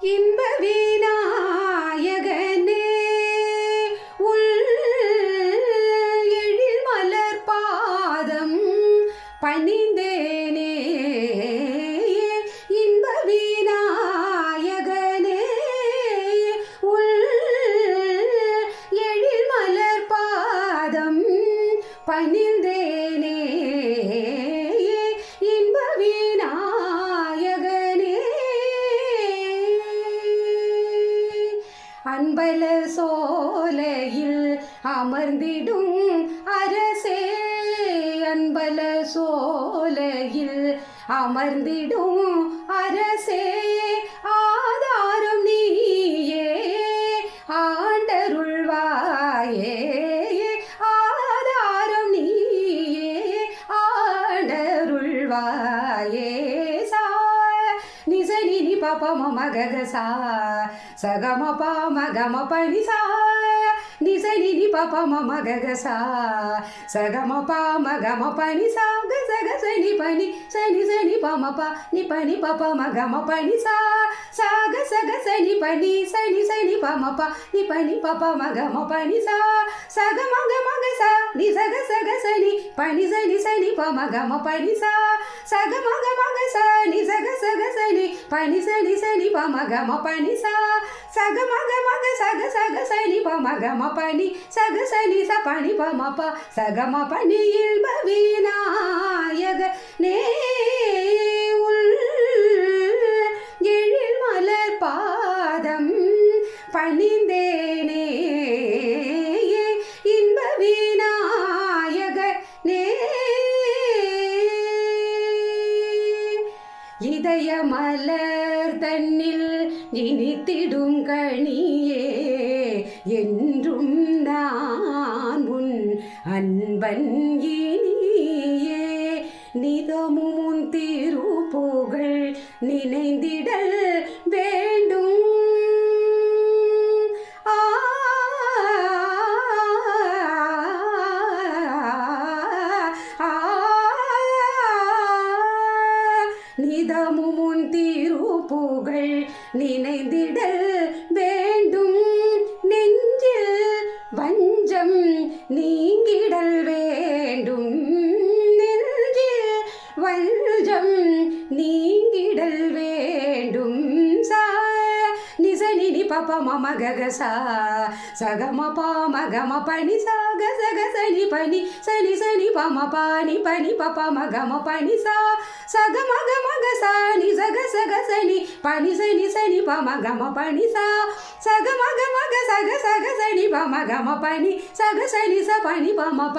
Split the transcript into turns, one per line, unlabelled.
இன்ப விநாயகனே உள் எழில் மலர் பாதம் பணிந்தேனே. இன்ப விநாயகனே உள் எழில் மலர் பாதம் பணிந்த அன்பல சோலையில் அமர்ந்திடும் அரசே அன்பல சோலையில் அமர்ந்திடும் அரசே. ஆ நினி பப மம கக சா சகம ப மகம பனி சா நிச நினி பப மம கக சா சகம ப மகம பனி சா கச கச நி பனி சனி சனி பம ப நி பனி பப மகம பனி சா சா கச கச நி பனி சனி சனி பம ப நி பனி பப மகம பனி சா சக மக மக சா நி சக சக சனி பனி சனி சனி பம கம பனி சனி சக சக சனி. பனி சனி சனி பம ம பனி சா. சக மக மக சக சக சனி பம ம பனி. சக சனி ச பனி பம ப. சக ம பனி இல்ப விநாயக. நே உள் எழில் மலர் பாதம் பணிந்தேனே. மலர் தன்னில் இனித்திடும் கணியே என்றும் நான் உன் அன்பன் இனியே. நிதமும் உன் திருப்புகழ் நினைந்திடல் வேண்டும். நிதமும் உன் திருப்புகழ் நினைந்திடல் வேண்டும். நெஞ்சில் வஞ்சம் நீங்கிடல் வேண்டும். நெஞ்சில் வஞ்சம் நீங்கிடல் வேண்டும். சா நிச நினி பப மம கக சா சகம பா மகம பனி சா கச கச நி பனி சனி சனி பம பானி பனி பப மகம பனி சா சக மக மக சா நி சக சக சனி பனி சனி சனி பம கம பனி சா சக மக மக சக சக சனி பம கம பனி சக சனி ச பனி பம ப